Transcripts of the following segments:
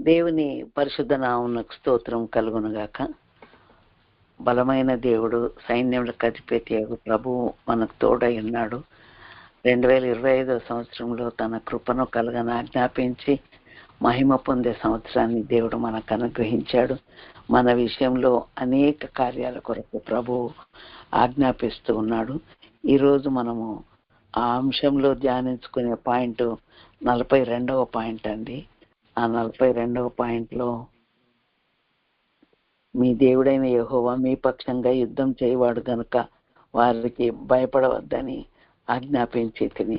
దేవుని పరిశుద్ధ నామునకు స్తోత్రం కలుగునుగాక. బలమైన దేవుడు సైన్యములకు అధిపతి ప్రభువు మనకు తోడై ఉన్నాడు. రెండు వేల ఇరవై ఐదో సంవత్సరంలో తన కృపను కలగని ఆజ్ఞాపించి మహిమ పొందే సంవత్సరాన్ని దేవుడు మనకు అనుగ్రహించాడు. మన విషయంలో అనేక కార్యాల కొరకు ప్రభువు ఆజ్ఞాపిస్తూ ఉన్నాడు. ఈరోజు మనము ఆ అంశంలో ధ్యానించుకునే పాయింట్ నలభై రెండవ పాయింట్ అండి. ఆ నలభై రెండవ పాయింట్లో మీ దేవుడైన యహోవా మీ పక్షంగా యుద్ధం చేయవాడు గనుక వారికి భయపడవద్దని ఆజ్ఞాపించి తిని.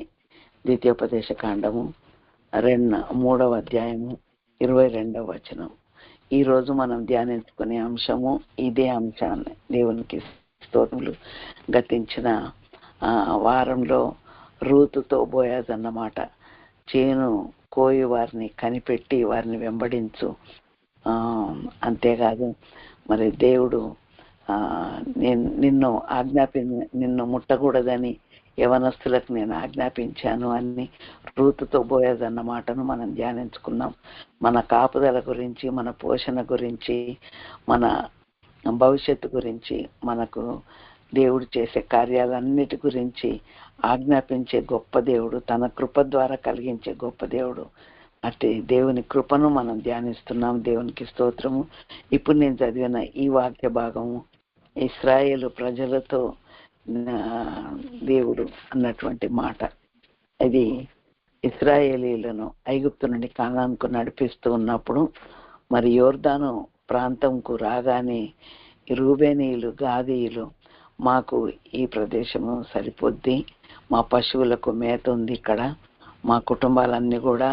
ద్వితీయోపదేశ కాండము రెండు మూడవ అధ్యాయము ఇరవై రెండవ వచనం. ఈరోజు మనం ధ్యానించుకునే అంశము ఇదే అంశాన్ని దేవునికి స్తోత్రులు గతించిన ఆ, వారంలో రూతుతో బోయాదన్నమాట చేను కోయి వారిని కనిపెట్టి వారిని వెంబడించు. అంతేకాదు మరి దేవుడు నేను నిన్ను ఆజ్ఞాపి నిన్ను ముట్టకూడదని యవనస్తులకు నేను ఆజ్ఞాపించాను అని రూతుతో పోయేదన్న మాటను మనం ధ్యానించుకున్నాం. మన కాపుదల గురించి మన పోషణ గురించి మన భవిష్యత్తు గురించి మనకు దేవుడు చేసే కార్యాలన్నిటి గురించి ఆజ్ఞాపించే గొప్ప దేవుడు తన కృప ద్వారా కలిగించే గొప్ప దేవుడు. అట్టి దేవుని కృపను మనం ధ్యానిస్తున్నాం. దేవునికి స్తోత్రము. ఇప్పుడు నేను చదివిన ఈ వాక్య భాగము. ఇస్రాయేల్ ప్రజలతో దేవుడు అన్నటువంటి మాట. ఇది ఇస్రాయేలీలను ఐగుప్తు నుండి కాలానికి నడిపిస్తూ ఉన్నప్పుడు మరి యోర్దాను ప్రాంతంకు రాగానే రూబేనీయులు గాదీయులు మాకు ఈ ప్రదేశము సరిపోద్ది. మా పశువులకు మేత ఉంది ఇక్కడ. మా కుటుంబాలన్నీ కూడా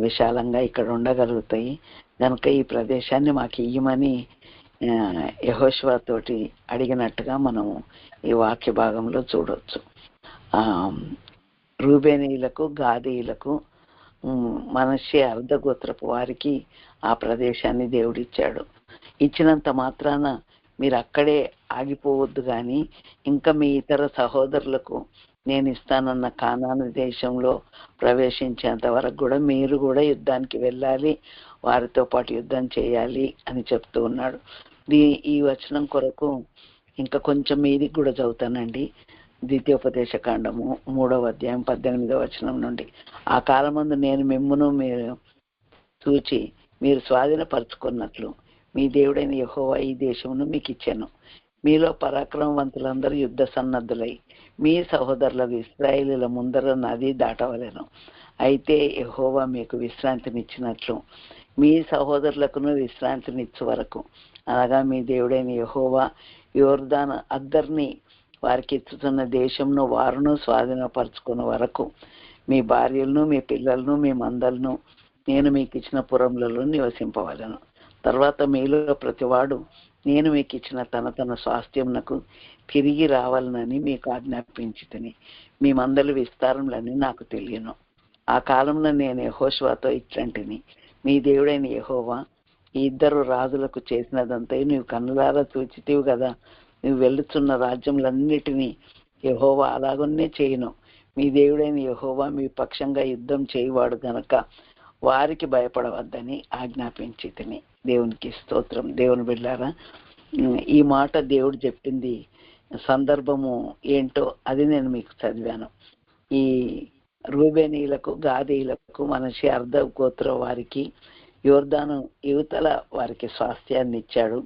విశాలంగా ఇక్కడ ఉండగలుగుతాయి. కనుక ఈ ప్రదేశాన్ని మాకు ఇయ్యమని యహోష్వా తోటి అడిగినట్టుగా మనము ఈ వాక్య భాగంలో చూడొచ్చు. రూబేనీయులకు గాదీయులకు మనషి అర్ధగోత్రపు వారికి ఆ ప్రదేశాన్ని దేవుడిచ్చాడు. ఇచ్చినంత మాత్రాన మీరు అక్కడే ఆగిపోవద్దు కానీ ఇంకా మీ ఇతర సహోదరులకు నేను ఇస్తానన్న కానాను దేశంలో ప్రవేశించేంత వరకు కూడా మీరు కూడా యుద్ధానికి వెళ్ళాలి వారితో పాటు యుద్ధం చేయాలి అని చెప్తూ ఉన్నాడు. దీ ఈ వచనం కొరకు ఇంకా కొంచెం మీది కూడా చదువుతానండి. ద్వితీయోపదేశ కాండము మూడవ అధ్యాయం పద్దెనిమిదవ వచనం నుండి. ఆ కాలమందు నేను మిమ్మును మీరు చూచి మీరు స్వాధీనపరచుకున్నట్లు మీ దేవుడైన యహోవా ఈ దేశమును మీకు ఇచ్చాను మీలో పరాక్రమవంతులందరూ యుద్ధ సన్నద్ధులై మీ సహోదరులకు ఇస్రాయేలీల ముందర నది దాటవలెను. అయితే యహోవా మీకు విశ్రాంతినిచ్చినట్లు మీ సహోదరులకును విశ్రాంతినిచ్చు వరకు. అనగా మీ దేవుడైన యహోవా యోర్దాన్ అద్దరిని వారికి ఇచ్చుతున్న దేశంను వారును స్వాధీనపరచుకున్న వరకు మీ భార్యలను మీ పిల్లలను మీ మందలను నేను మీకు ఇచ్చిన పురంలలో నివసింపవలను. తర్వాత మీలో ప్రతివాడు నేను మీకు ఇచ్చిన తన తన స్వాస్థ్యమునకు తిరిగి రావాలనని మీకు ఆజ్ఞాపించి తిని మీ మందలు విస్తారములని నాకు తెలియను. ఆ కాలంలో నేను యహోష్వాతో ఇట్లాంటిని మీ దేవుడైన యహోవా ఈ ఇద్దరు రాజులకు చేసినదంతా నువ్వు కన్నులారా చూచితివు కదా నువ్వు వెళ్ళుచున్న రాజ్యములన్నిటినీ యహోవా అలాగనే చేయను. మీ దేవుడైన యహోవా మీ పక్షంగా యుద్ధం చేయవాడు గనక వారికి భయపడవద్దని ఆజ్ఞాపించి తిని దేవునికి స్తోత్రం. దేవుని బిడ్డారా ఈ మాట దేవుడు చెప్పింది సందర్భము ఏంటో అది నేను మీకు చదివాను. ఈ రూబేనీలకు గాదీయులకు మనిషి అర్ధ గోత్ర వారికి యోర్దాను యువతల వారికి స్వాస్థ్యాన్ని ఇచ్చాడు.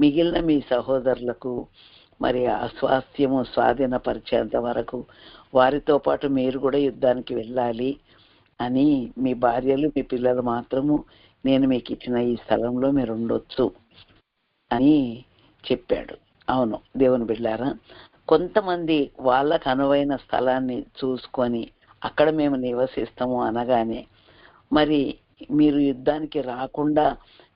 మిగిలిన మీ సహోదరులకు మరి ఆ స్వాస్థ్యము స్వాధీనపరిచేంత వరకు వారితో పాటు మీరు కూడా యుద్ధానికి వెళ్ళాలి. అని మీ భార్యలు మీ పిల్లలు మాత్రము నేను మీకు ఇచ్చిన ఈ స్థలంలో మీరు ఉండొచ్చు అని చెప్పాడు. అవును దేవుని బిడ్డారా కొంతమంది వాళ్ళకు అనువైన స్థలాన్ని చూసుకొని అక్కడ మేము నివసిస్తాము అనగానే మరి మీరు యుద్ధానికి రాకుండా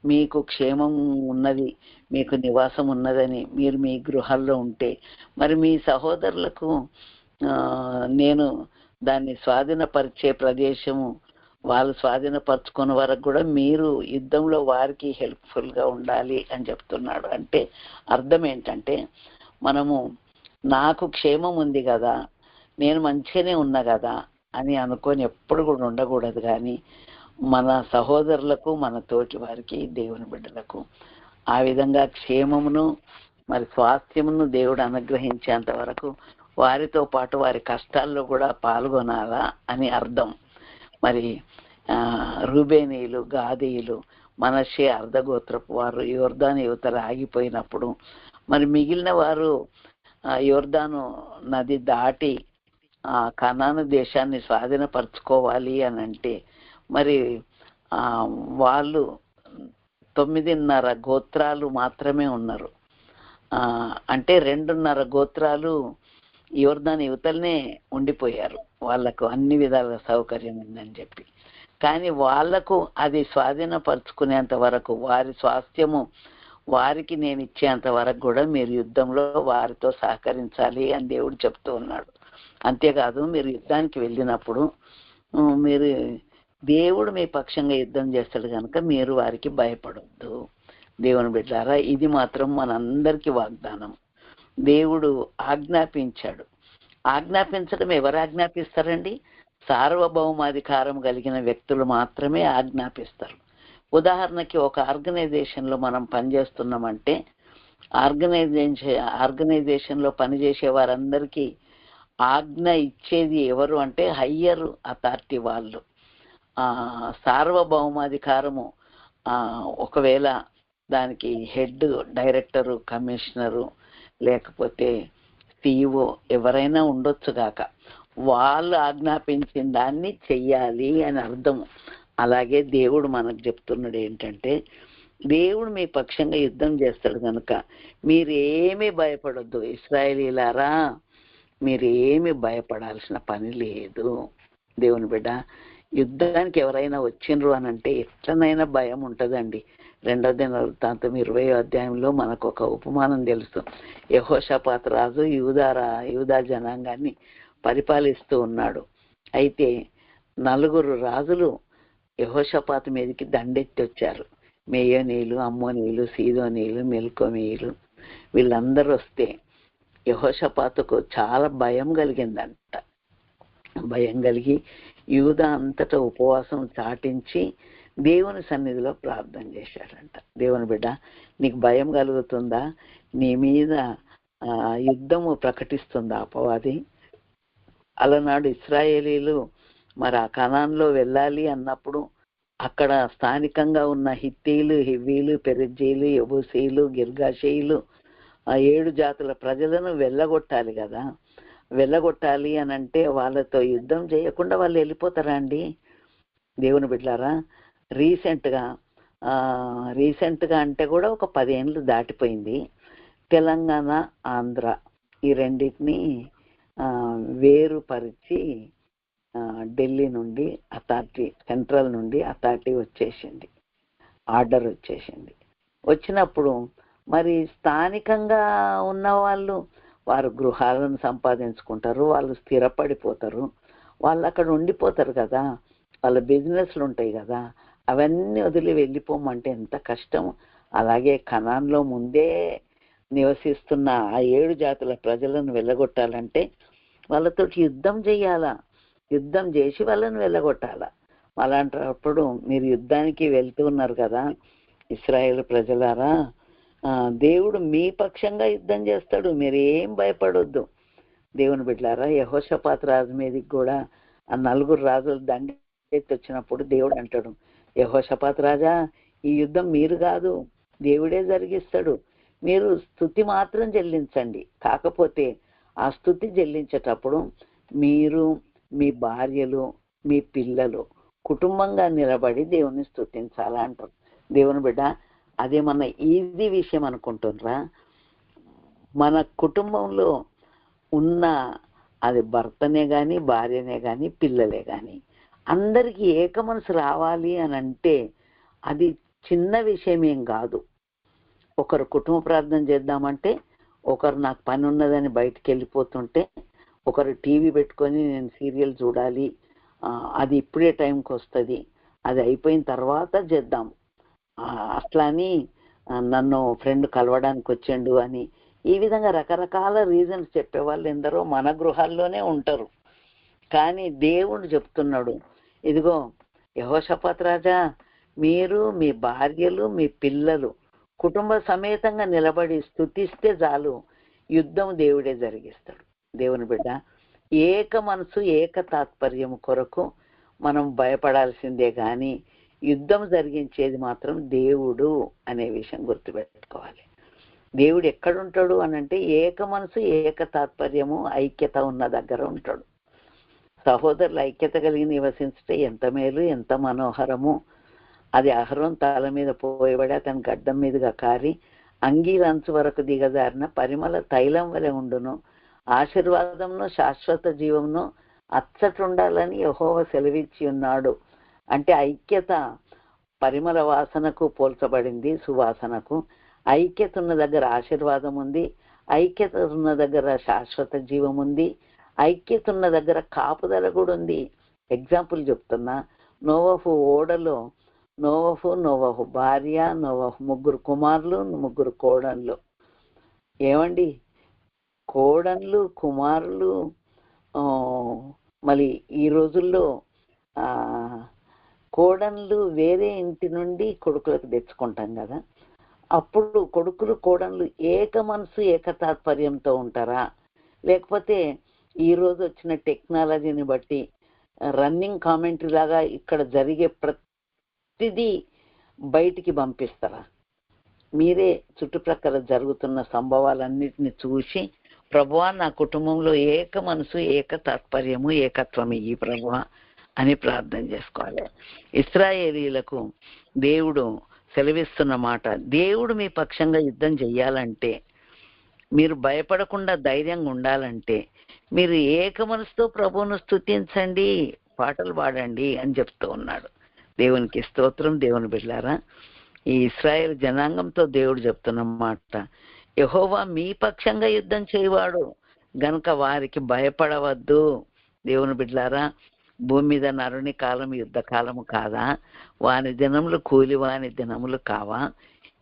మీకు క్షేమం ఉన్నది మీకు నివాసం ఉన్నదని మీరు మీ గృహాల్లో ఉంటే మరి మీ సహోదరులకు నేను దాన్ని స్వాధీనపరిచే ప్రదేశము వాళ్ళు స్వాధీనపరచుకున్న వరకు కూడా మీరు యుద్ధంలో వారికి హెల్ప్ఫుల్గా ఉండాలి అని చెప్తున్నాడు. అంటే అర్థం ఏంటంటే మనము నాకు క్షేమం ఉంది కదా నేను మంచిగానే ఉన్నా కదా అని అనుకొని ఎప్పుడు కూడా ఉండకూడదు కానీ మన సహోదరులకు మన తోటి వారికి దేవుని బిడ్డలకు ఆ విధంగా క్షేమమును మరి స్వాస్థ్యమును దేవుడు అనుగ్రహించేంత వరకు వారితో పాటు వారి కష్టాల్లో కూడా పాల్గొనాలా అని అర్థం. మరి ఆ, రూబేనీయులు గాదీయులు మనషే అర్ధగోత్రపు వారు యోర్దాను యువతలు ఆగిపోయినప్పుడు మరి మిగిలిన వారు ఆ, యోర్దాను నది దాటి ఆ కనాను దేశాన్ని స్వాధీనపరచుకోవాలి అని అంటే మరి వాళ్ళు తొమ్మిదిన్నర గోత్రాలు మాత్రమే ఉన్నారు. అంటే రెండున్నర గోత్రాలు యోర్దాన్ యువతలనే ఉండిపోయారు. వాళ్ళకు అన్ని విధాల సౌకర్యం ఉందని చెప్పి. కానీ వాళ్ళకు అది స్వాధీనపరుచుకునేంత వరకు వారి స్వాస్థ్యము వారికి నేను ఇచ్చేంత వరకు కూడా మీరు యుద్ధంలో వారితో సహకరించాలి అని దేవుడు చెప్తూ ఉన్నాడు. అంతేకాదు మీరు యుద్ధానికి వెళ్ళినప్పుడు మీరు దేవుడు మీ పక్షంగా యుద్ధం చేస్తాడు కనుక మీరు వారికి భయపడొద్దు. దేవుని బిడ్డారా ఇది మాత్రం మనందరికీ వాగ్దానం. దేవుడు ఆజ్ఞాపించాడు. ఆజ్ఞాపించడం ఎవరు ఆజ్ఞాపిస్తారండి? సార్వభౌమాధికారం కలిగిన వ్యక్తులు మాత్రమే ఆజ్ఞాపిస్తారు. ఉదాహరణకి ఒక ఆర్గనైజేషన్లో మనం పనిచేస్తున్నామంటే ఆర్గనైజేషన్ ఆర్గనైజేషన్లో పనిచేసే వారందరికీ ఆజ్ఞ ఇచ్చేది ఎవరు అంటే హయ్యర్ అథారిటీ వాళ్ళు. సార్వభౌమాధికారము ఒకవేళ దానికి హెడ్ డైరెక్టరు కమిషనరు లేకపోతే సిఇఓ ఎవరైనా ఉండొచ్చు గాక వాళ్ళు ఆజ్ఞాపించిన దాన్ని చెయ్యాలి అని అర్థం. అలాగే దేవుడు మనకు చెప్తున్నాడు ఏంటంటే దేవుడు మీ పక్షంగా యుద్ధం చేస్తాడు కనుక మీరేమీ భయపడొద్దు. ఇస్రాయేలీలారా మీరు భయపడాల్సిన పని లేదు. దేవుని బిడ్డ యుద్ధానికి ఎవరైనా వచ్చిండ్రు అని అంటే ఎట్లనైనా భయం ఉంటుందండి. రెండో దిన వృత్తాంతం ఇరవై అధ్యాయంలో మనకు ఒక ఉపమానం తెలుసు. యహోషపాత రాజు యూదారా యూదా జనాంగాన్ని పరిపాలిస్తూ ఉన్నాడు. అయితే నలుగురు రాజులు యహోషపాత మీదకి దండెత్తి వచ్చారు మేయోనీయులు అమ్మోనీయులు సీదోనీయులు మెల్కోమీయులు వీళ్ళందరూ వస్తే యహోషపాతకు చాలా భయం కలిగిందంట. భయం కలిగి యూద అంతటా ఉపవాసం చాటించి దేవుని సన్నిధిలో ప్రార్థన చేశాడంట. దేవుని బిడ్డ నీకు భయం కలుగుతుందా? నీ మీద యుద్ధము ప్రకటిస్తుందా అపవాది? అలనాడు ఇస్రాయేలీలు మరి ఆ కణాన్లో వెళ్ళాలి అన్నప్పుడు అక్కడ స్థానికంగా ఉన్న హిత్తీలు హివ్వీలు పెరిజీలు యబుసీలు గిర్గాషీలు ఆ ఏడు జాతుల ప్రజలను వెళ్ళగొట్టాలి కదా. వెళ్ళగొట్టాలి అని అంటే వాళ్ళతో యుద్ధం చేయకుండా వాళ్ళు వెళ్ళిపోతారా అండి? దేవుని బిడ్డారా రీసెంట్గా రీసెంట్గా అంటే కూడా ఒక పదేళ్ళు దాటిపోయింది. తెలంగాణ ఆంధ్ర ఈ రెండింటిని వేరుపరిచి ఢిల్లీ నుండి అథారిటీ సెంట్రల్ నుండి అథారిటీ వచ్చేసింది. ఆర్డర్ వచ్చేసింది. వచ్చినప్పుడు మరి స్థానికంగా ఉన్న వాళ్ళు వారు గృహాలను సంపాదించుకుంటారు వాళ్ళు స్థిరపడిపోతారు వాళ్ళు అక్కడ ఉండిపోతారు కదా వాళ్ళ బిజినెస్లు ఉంటాయి కదా అవన్నీ వదిలి వెళ్ళిపోమంటే ఎంత కష్టం. అలాగే కణాల్లో ముందే నివసిస్తున్న ఆ ఏడు జాతుల ప్రజలను వెళ్ళగొట్టాలంటే వాళ్ళతో యుద్ధం చేయాలా యుద్ధం చేసి వాళ్ళని వెళ్ళగొట్టాలా. అలాంటప్పుడు మీరు యుద్ధానికి వెళ్తూ ఉన్నారు కదా ఇస్రాయేల్ ప్రజలారా దేవుడు మీ పక్షంగా యుద్ధం చేస్తాడు మీరు ఏం భయపడొద్దు. దేవుని బిడ్డలారా యహోషపాత రాజు మీదకి కూడా ఆ నలుగురు రాజులు దండి ఎత్తి వచ్చినప్పుడు దేవుడు అంటాడు యహోషపాత రాజా ఈ యుద్ధం మీరు కాదు దేవుడే జరిగిస్తాడు. మీరు స్థుతి మాత్రం చెల్లించండి. కాకపోతే ఆ స్థుతి చెల్లించేటప్పుడు మీరు మీ భార్యలు మీ పిల్లలు కుటుంబంగా నిలబడి దేవుని స్థుతించాలా అంటారు దేవుని బిడ్డ అదేమన్నా ఈజీ విషయం అనుకుంటున్నారా మన కుటుంబంలో ఉన్న అది భర్తనే కానీ భార్యనే కానీ పిల్లలే కానీ అందరికీ ఏక మనసు రావాలి అని అంటే అది చిన్న విషయం ఏం కాదు. ఒకరు కుటుంబ ప్రార్థన చేద్దామంటే ఒకరు నాకు పని ఉన్నదని బయటికి వెళ్ళిపోతుంటే ఒకరు టీవీ పెట్టుకొని నేను సీరియల్ చూడాలి అది ఇప్పుడే టైంకి వస్తుంది అది అయిపోయిన తర్వాత చేద్దాం. అట్లా అని నన్ను ఫ్రెండ్ కలవడానికి వచ్చిండు అని ఈ విధంగా రకరకాల రీజన్స్ చెప్పేవాళ్ళు ఎందరో మన గృహాల్లోనే ఉంటారు. కానీ దేవుడు చెప్తున్నాడు ఇదిగో యహోషపాత్ రాజా మీరు మీ భార్యలు మీ పిల్లలు కుటుంబ సమేతంగా నిలబడి స్థుతిస్తే చాలు యుద్ధం దేవుడే జరిగిస్తాడు. దేవుని బిడ్డ ఏక మనసు ఏక తాత్పర్యం కొరకు మనం భయపడాల్సిందే కానీ యుద్ధం జరిగించేది మాత్రం దేవుడు అనే విషయం గుర్తుపెట్టుకోవాలి. దేవుడు ఎక్కడుంటాడు అని అంటే ఏక మనసు ఏక తాత్పర్యము ఐక్యత ఉన్న దగ్గర ఉంటాడు. సహోదరులు ఐక్యత కలిగి నివసించటే ఎంత మేలు ఎంత మనోహరము. అది అహరం తల మీద పోయబడి అతని గడ్డం మీదుగా కారి అంగీలంచు వరకు దిగజారిన పరిమళ తైలం వలె ఉండును. ఆశీర్వాదంను శాశ్వత జీవంను అచ్చటుండాలని యహోవ సెలవిచ్చి ఉన్నాడు. అంటే ఐక్యత పరిమళ వాసనకు పోల్చబడింది సువాసనకు. ఐక్యత ఉన్న దగ్గర ఆశీర్వాదం ఉంది ఐక్యత ఉన్న దగ్గర శాశ్వత జీవం ఉంది ఐక్యత ఉన్న దగ్గర కాపుదల కూడా ఉంది. ఎగ్జాంపుల్ చెప్తున్నా నోవహు ఓడలో నోవహు నోవహు భార్య నోవహు ముగ్గురు కుమారులు ముగ్గురు కోడన్లు ఏమండి? కోడన్లు కుమారులు మళ్ళీ ఈ రోజుల్లో కోడన్లు వేరే ఇంటి నుండి కొడుకులకు తెచ్చుకుంటాం కదా. అప్పుడు కొడుకులు కోడన్లు ఏక మనసు ఏక తాత్పర్యంతో ఉంటారా? లేకపోతే ఈరోజు వచ్చిన టెక్నాలజీని బట్టి రన్నింగ్ కామెంటరీ లాగా ఇక్కడ జరిగే ప్రతిదీ బయటికి పంపిస్తారా? మీరే చుట్టుప్రక్కల జరుగుతున్న సంభవాలన్నిటిని చూసి ప్రభువా నా కుటుంబంలో ఏక మనసు ఏక తాత్పర్యము ఏకత్వం ఈ ప్రభువా. అని ప్రార్థన చేసుకోవాలి. ఇస్రాయేలీలకు దేవుడు సెలవిస్తున్న మాట దేవుడు మీ పక్షంగా యుద్ధం చెయ్యాలంటే మీరు భయపడకుండా ధైర్యంగా ఉండాలంటే మీరు ఏక మనసుతో ప్రభువును స్తుతించండి పాటలు పాడండి అని చెప్తూ ఉన్నాడు. దేవునికి స్తోత్రం. దేవుని బిడ్డారా ఈ ఇస్రాయేల్ జనాంగంతో దేవుడు చెప్తున్న మాట యహోవా మీ పక్షంగా యుద్ధం చేయవాడు గనుక వారికి భయపడవద్దు. దేవుని బిడ్లారా భూమి మీద నరుని కాలం యుద్ధ కాలము కాదా? వాని దినములు కూలి వాని దినములు కావా?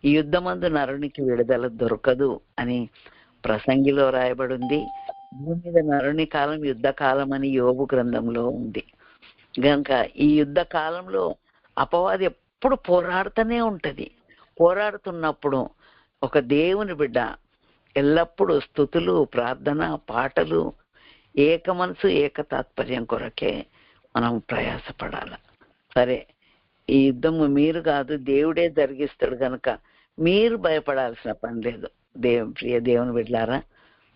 ఈ యుద్ధమందు నరునికి విడుదల దొరకదు అని ప్రసంగిలో రాయబడింది. భూమి మీద నరుని కాలం యుద్ధ కాలం అని యోగు గ్రంథంలో ఉంది. గనుక ఈ యుద్ధ కాలంలో అపవాది ఎప్పుడు పోరాడుతూనే ఉంటుంది. పోరాడుతున్నప్పుడు ఒక దేవుని బిడ్డ ఎల్లప్పుడూ స్థుతులు ప్రార్థన పాటలు ఏక మనసు ఏక తాత్పర్యం కొరకే మనం ప్రయాసపడాల. సరే ఈ యుద్ధము మీరు కాదు దేవుడే జరిగిస్తాడు కనుక మీరు భయపడాల్సిన పని లేదు. దేవు ప్రియ దేవుని బిడ్డారా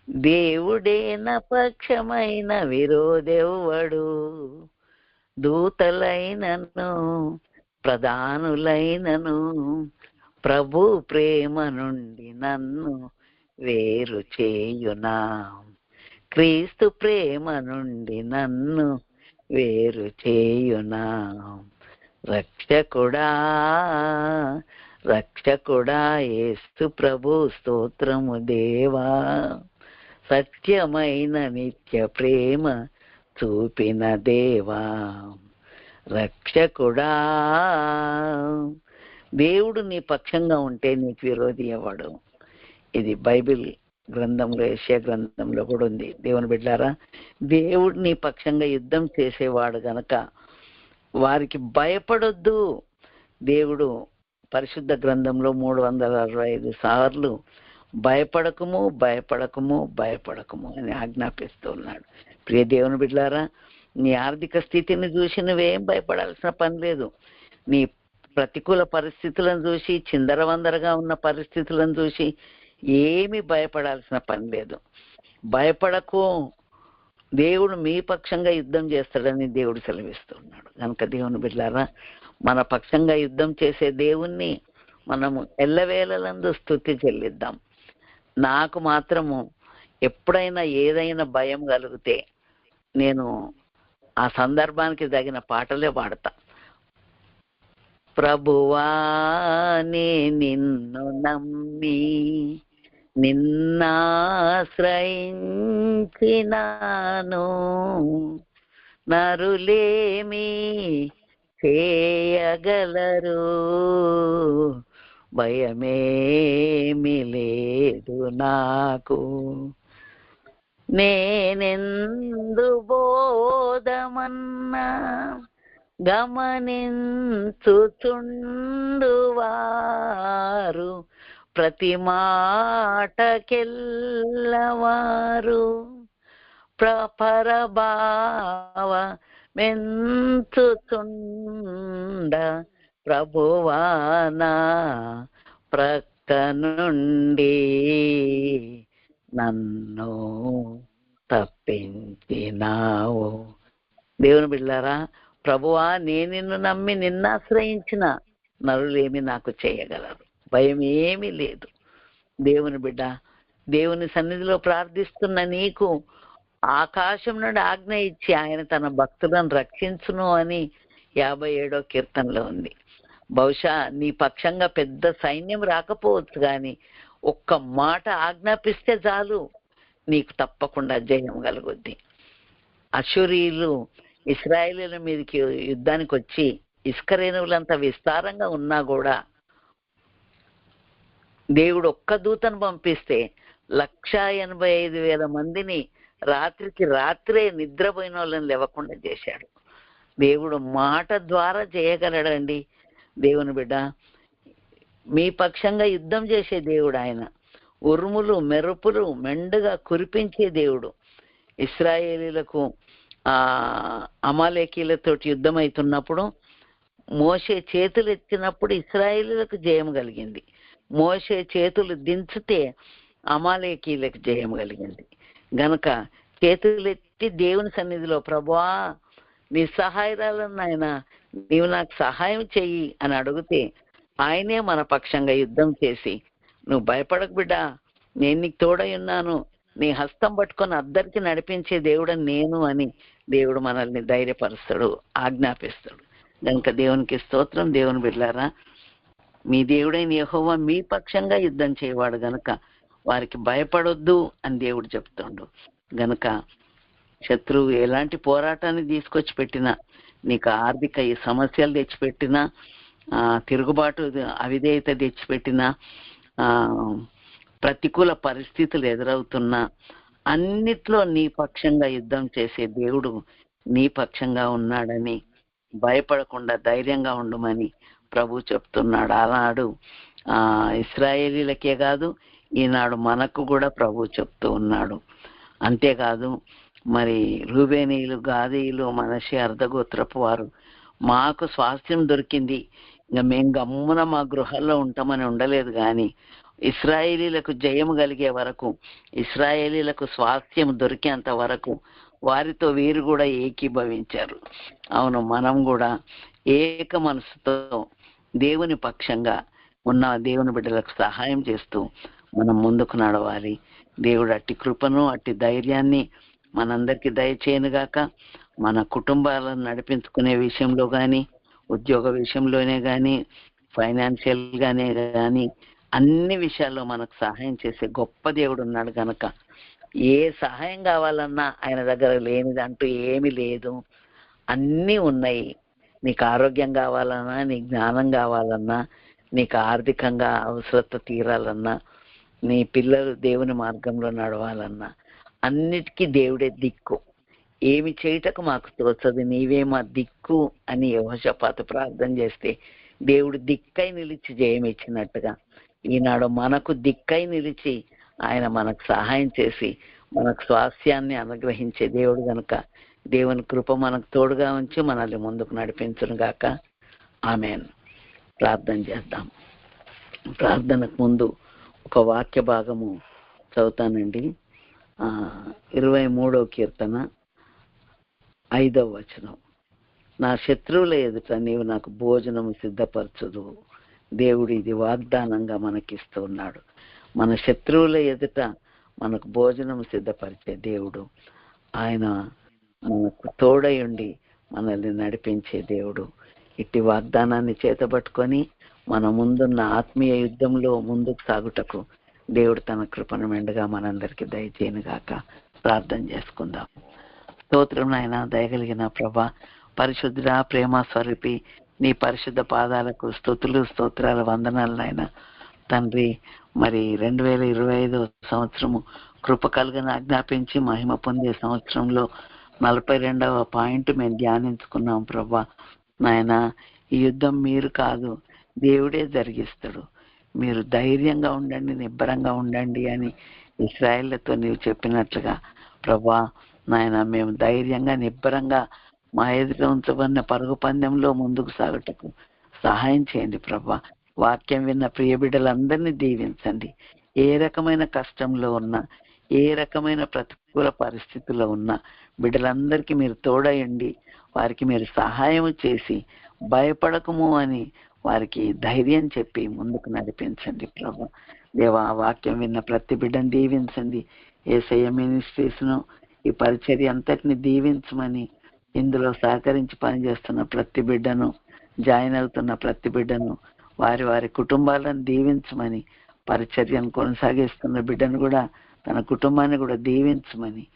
దేవుడేన పక్షమైన విరోధెవ్వడు. దూతలైనను ప్రధానులైనను ప్రభు ప్రేమ నుండి నన్ను వేరు చేయునా. క్రీస్తు ప్రేమ నుండి నన్ను వేరు చేయునా? రక్షకుడా రక్షకుడా ఏస్తు ప్రభు స్తోత్రము దేవా. సత్యమైన నిత్య ప్రేమ చూపిన దేవా. రక్షకుడా దేవుడు నీ పక్షంగా ఉంటే నీకు విరోధి అవ్వడం ఇది బైబిల్ గ్రంథంలో ఏషియా గ్రంథంలో కూడా ఉంది. దేవుని బిడ్డారా దేవుడిని పక్షంగా యుద్ధం చేసేవాడు గనక వారికి భయపడొద్దు. దేవుడు పరిశుద్ధ గ్రంథంలో మూడు వందల అరవై ఐదు సార్లు భయపడకము భయపడకము భయపడకము అని ఆజ్ఞాపిస్తూ ఉన్నాడు. ప్రియ దేవుని బిడ్డారా నీ ఆర్థిక స్థితిని చూసి నువ్వేం భయపడాల్సిన పని లేదు. నీ ప్రతికూల పరిస్థితులను చూసి చిందరవందరగా ఉన్న పరిస్థితులను చూసి ఏమి భయపడాల్సిన పని లేదు. భయపడకు దేవుడు మీ పక్షంగా యుద్ధం చేస్తాడని దేవుడు సెలవిస్తున్నాడు. కనుక దేవుని బిడ్డారా మన పక్షంగా యుద్ధం చేసే దేవుణ్ణి మనము ఎల్లవేళలందు స్థుతి చెల్లిద్దాం. నాకు మాత్రము ఎప్పుడైనా ఏదైనా భయం కలిగితే నేను ఆ సందర్భానికి తగిన పాటలే పాడతా. ప్రభువానే నిన్ను నమ్మి నిన్నాశ్రయించినాను. నరులేమి చేయగలరు? భయమేమి లేదు నాకు. నేనెందు బోధమన్నా? గమనించుచుండువారు ప్రతి మాటకెల్లవారు. ప్రపరభావ మెంచుచుండ ప్రభువానా ప్రక్క నుండి నన్ను తప్పించినావు. దేవుని బిళ్ళారా ప్రభువా నేను నిన్ను నమ్మి నిన్ను ఆశ్రయించిన నరులేమి నాకు చేయగలరు. భయం ఏమీ లేదు. దేవుని బిడ్డ దేవుని సన్నిధిలో ప్రార్థిస్తున్న నీకు ఆకాశం నుండి ఆజ్ఞ ఇచ్చి ఆయన తన భక్తులను రక్షించును అని యాభై ఏడో కీర్తనలో ఉంది. బహుశా నీ పక్షంగా పెద్ద సైన్యం రాకపోవచ్చు కానీ ఒక్క మాట ఆజ్ఞాపిస్తే చాలు నీకు తప్పకుండా జయం కలుగుద్ది. అశురీలు ఇస్రాయేలీల మీదకి యుద్ధానికి వచ్చి ఇసుకరేణువులంత విస్తారంగా ఉన్నా కూడా దేవుడు ఒక్క దూతను పంపిస్తే లక్ష ఎనభై ఐదు వేల మందిని రాత్రికి రాత్రే నిద్రపోయిన వాళ్ళని లేవకుండా చేశాడు. దేవుడు మాట ద్వారా చేయగలడండి. దేవుని బిడ్డ మీ పక్షంగా యుద్ధం చేసే దేవుడు ఆయన. ఉరుములు మెరుపులు మెండుగా కురిపించే దేవుడు. ఇస్రాయేలీలకు అమాలేకీలతోటి యుద్ధం అవుతున్నప్పుడు మోసే చేతులు ఎత్తినప్పుడు ఇస్రాయేలీలకు జయం కలిగింది. మోసే చేతులు దించితే అమాలేకీలకు జయం కలిగింది. గనక చేతులు ఎత్తి దేవుని సన్నిధిలో ప్రభా నీ సహాయరాలను ఆయన నీవు నాకు సహాయం చెయ్యి అని అడిగితే ఆయనే మన పక్షంగా యుద్ధం చేసి నువ్వు భయపడకు బిడ్డా నేను నీకు తోడై ఉన్నాను నీ హస్తం పట్టుకొని అద్దరికి నడిపించే దేవుడు నేను అని దేవుడు మనల్ని ధైర్యపరుస్తాడు ఆజ్ఞాపిస్తాడు. కనుక దేవునికి స్తోత్రం దేవుని బిడ్డారా మీ దేవుడైన యెహోవా మీ పక్షంగా యుద్ధం చేయవాడు గనుక వారికి భయపడొద్దు అని దేవుడు చెప్తుండు. గనుక శత్రువు ఎలాంటి పోరాటాన్ని తీసుకొచ్చి పెట్టినా నీకు ఆర్థిక ఈ సమస్యలు తెచ్చిపెట్టినా తిరుగుబాటు అవిధేయత తెచ్చిపెట్టినా ప్రతికూల పరిస్థితులు ఎదురవుతున్నా అన్నిట్లో నీ పక్షంగా యుద్ధం చేసే దేవుడు నీ పక్షంగా ఉన్నాడని భయపడకుండా ధైర్యంగా ఉండమని ప్రభు చెప్తున్నాడు. ఆనాడు ఆ ఇస్రాయేలీలకే కాదు ఈనాడు మనకు కూడా ప్రభు చెప్తూ ఉన్నాడు. అంతేకాదు మరి రూబేనీయులు గాదీయులు మనషి అర్ధగోత్రపు వారు మాకు స్వాస్థ్యం దొరికింది. ఇంకా మేము గమ్మున మా గృహాల్లో ఉంటామని ఉండలేదు కానీ ఇస్రాయేలీలకు జయం కలిగే వరకు ఇస్రాయేలీలకు స్వాస్థ్యం దొరికేంత వరకు వారితో వీరు కూడా ఏకీభవించారు. అవును మనం కూడా ఏక మనసుతో దేవుని పక్షంగా ఉన్న దేవుని బిడ్డలకు సహాయం చేస్తూ మనం ముందుకు నడవాలి. దేవుడు అట్టి కృపను అట్టి ధైర్యాన్ని మనందరికీ దయచేయనుగాక. మన కుటుంబాలను నడిపించుకునే విషయంలో కానీ ఉద్యోగ విషయంలోనే కానీ ఫైనాన్షియల్గానే కానీ అన్ని విషయాల్లో మనకు సహాయం చేసే గొప్ప దేవుడు ఉన్నాడు కనుక ఏ సహాయం కావాలన్నా ఆయన దగ్గర లేనిదంటూ ఏమీ లేదు. అన్నీ ఉన్నాయి. నీకు ఆరోగ్యం కావాలన్నా నీ జ్ఞానం కావాలన్నా నీకు ఆర్థికంగా అవసరత తీరాలన్నా నీ పిల్లలు దేవుని మార్గంలో నడవాలన్నా అన్నిటికీ దేవుడే దిక్కు. ఏమి చేయుటకు మాకు తోచదు. నీవే మా దిక్కు అని యహోషపాత ప్రార్థన చేస్తే దేవుడు దిక్కై నిలిచి జయం ఇచ్చినట్టుగా ఈనాడు మనకు దిక్కై నిలిచి ఆయన మనకు సహాయం చేసి మనకు స్వాస్థ్యాన్ని అనుగ్రహించే దేవుడు గనుక దేవుని కృప మనకు తోడుగా ఉంచి మనల్ని ముందుకు నడిపించును గాక. ఆమెన్. ప్రార్థన చేద్దాం. ప్రార్థనకు ముందు ఒక వాక్య భాగము చదువుతానండి. ఇరవై మూడో కీర్తన ఐదవ వచనం. నా శత్రువుల ఎదుట నీవు నాకు భోజనము సిద్ధపరచుదు దేవుడు ఇది వాగ్దానంగా మనకిస్తూ ఉన్నాడు మన శత్రువుల ఎదుట మనకు భోజనం సిద్ధపరిచే దేవుడు. ఆయన మనకు తోడయుండి మనల్ని నడిపించే దేవుడు. ఇట్టి వాగ్దానాన్ని చేతబట్టుకొని మన ముందున్న ఆత్మీయ యుద్ధంలో ముందుకు సాగుటకు దేవుడు తన కృపను మెండుగా మనందరికీ దయచేయనుగాక ప్రార్థన చేసుకుందాం. స్తోత్రం నాయన దయగలిగిన ప్రభా పరిశుద్ధుడ ప్రేమ స్వరూపి నీ పరిశుద్ధ పాదాలకు స్తుతులు స్తోత్రాల వందనాలు నాయన. తండ్రి మరి రెండు వేల ఇరవై ఐదో సంవత్సరము కృప కలుగని ఆజ్ఞాపించి మహిమ పొందే సంవత్సరంలో నలభై రెండవ పాయింట్ మేము ధ్యానించుకున్నాం ప్రభా. నాయన ఈ యుద్ధం మీరు కాదు దేవుడే జరిగిస్తాడు. మీరు ధైర్యంగా ఉండండి నిబ్బరంగా ఉండండి అని ఇస్రాయేళ్ళతో నీవు చెప్పినట్లుగా. ప్రభా నాయన మేము ధైర్యంగా నిబ్బరంగా మా ఎదుట ఉంచబడిన పరుగు పందెంలో ముందుకు సాగుటకు సహాయం చేయండి ప్రభా. వాక్యం విన్న ప్రియ బిడ్డలందరినీ దీవించండి. ఏ రకమైన కష్టంలో ఉన్నా ఏ రకమైన ప్రతికూల పరిస్థితుల్లో ఉన్నా బిడ్డలందరికీ మీరు తోడయండి. వారికి మీరు సహాయం చేసి భయపడకము అని వారికి ధైర్యం చెప్పి ముందుకు నడిపించండి ప్రభు. దేవ ఆ వాక్యం విన్న ప్రతి బిడ్డను దీవించండి. ఏసయ్య మినిస్ట్రీస్ను ఈ పరిచర్య అంతటిని దీవించమని ఇందులో సహకరించి పనిచేస్తున్న ప్రతి బిడ్డను జాయిన్ అవుతున్న ప్రతి బిడ్డను వారి వారి కుటుంబాలను దీవించమని పరిచర్యను కొనసాగిస్తున్న బిడ్డను కూడా తన కుటుంబాన్ని కూడా దీవించమని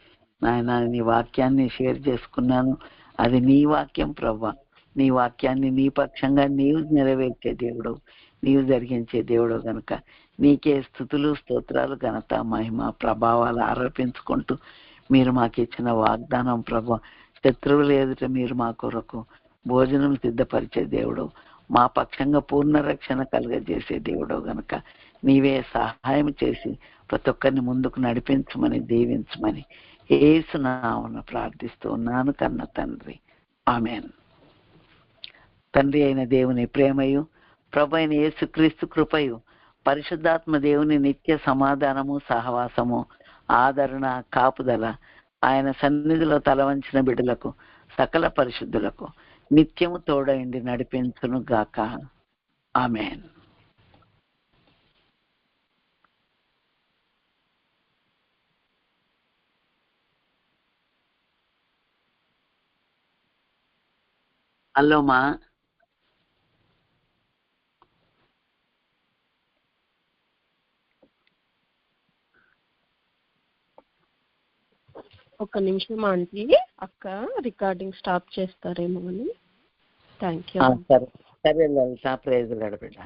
నాయన నీ వాక్యాన్ని షేర్ చేసుకున్నాను. అది నీ వాక్యం ప్రవ్వ. నీ వాక్యాన్ని నీ పక్షంగా నీవు నెరవేర్చే దేవుడు నీవు జరిగించే దేవుడు గనుక. నీకే స్థుతులు స్తోత్రాలు ఘనత మహిమ ప్రభావాలు ఆరోపించుకుంటూ మీరు మాకు ఇచ్చిన వాగ్దానం ప్రభ శత్రువులు ఎదుట మీరు మా కొరకు. భోజనం సిద్ధపరిచే దేవుడు. మా పక్షంగా పూర్ణ రక్షణ కలుగజేసే దేవుడు గనుక నీవే సహాయం చేసి ప్రతి ఒక్కరిని ముందుకు నడిపించమని దీవించమని ఏసునామను ప్రార్థిస్తూ ఉన్నాను కన్న తండ్రి. ఆమెన్. తండ్రి అయిన దేవుని ప్రేమయు ప్రభు అయిన యేసుక్రీస్తు కృపయు పరిశుద్ధాత్మ దేవుని నిత్య సమాధానము సహవాసము ఆదరణ కాపుదల ఆయన సన్నిధిలో తలవంచిన బిడ్డలకు సకల పరిశుద్ధులకు నిత్యము తోడైంది నడిపించును గాక. ఆమెన్. హలో ఒక్క ఒక నిమిషం ఆంటీ. అక్క రికార్డింగ్ స్టాప్ చేస్తారేమో అని. థ్యాంక్ యూ సరే. సరే లలిత ప్రేజ్ బిడ్డ